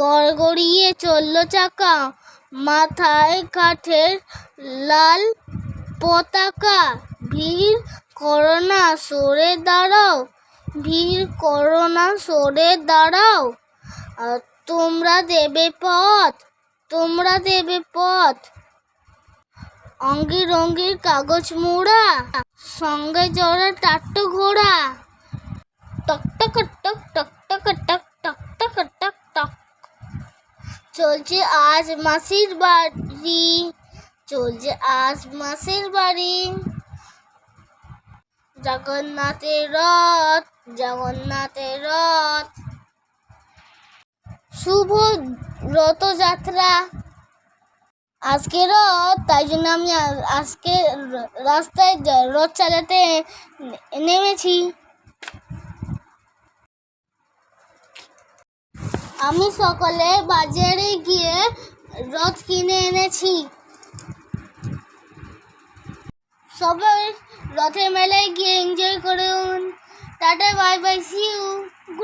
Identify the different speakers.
Speaker 1: গড়গড়িয়ে চলল চাকা। মাথায় কাঠের লাল পতাকা। ভিড় করোনা, সরে দাঁড়াও। ভিড় করোনা, সরে দাঁড়াও। তোমরা দেবে পথ, তোমরা দেবে পথ। অঙ্গি রঙ্গির কাগজ মোড়া, সঙ্গে জড়া টাট্ট ঘোড়া। টক টক টক টক টক টক টক টক টক টক চলছে আজ মাসির বাড়ি। চলছে আজ মাসির বাড়ি। জগন্নাথের রথ জগন্নাথের রথ। শুভ রথযাত্রা। আজকে রথ, তাই জন্য আমি আজকে রাস্তায় রথ চালাতে নেমেছি। আমি সকালে বাজারে গিয়ে রথ কিনে এনেছি। সবাই রথের মেলায় গিয়ে এনজয় করুন। Tata bye bye see you good night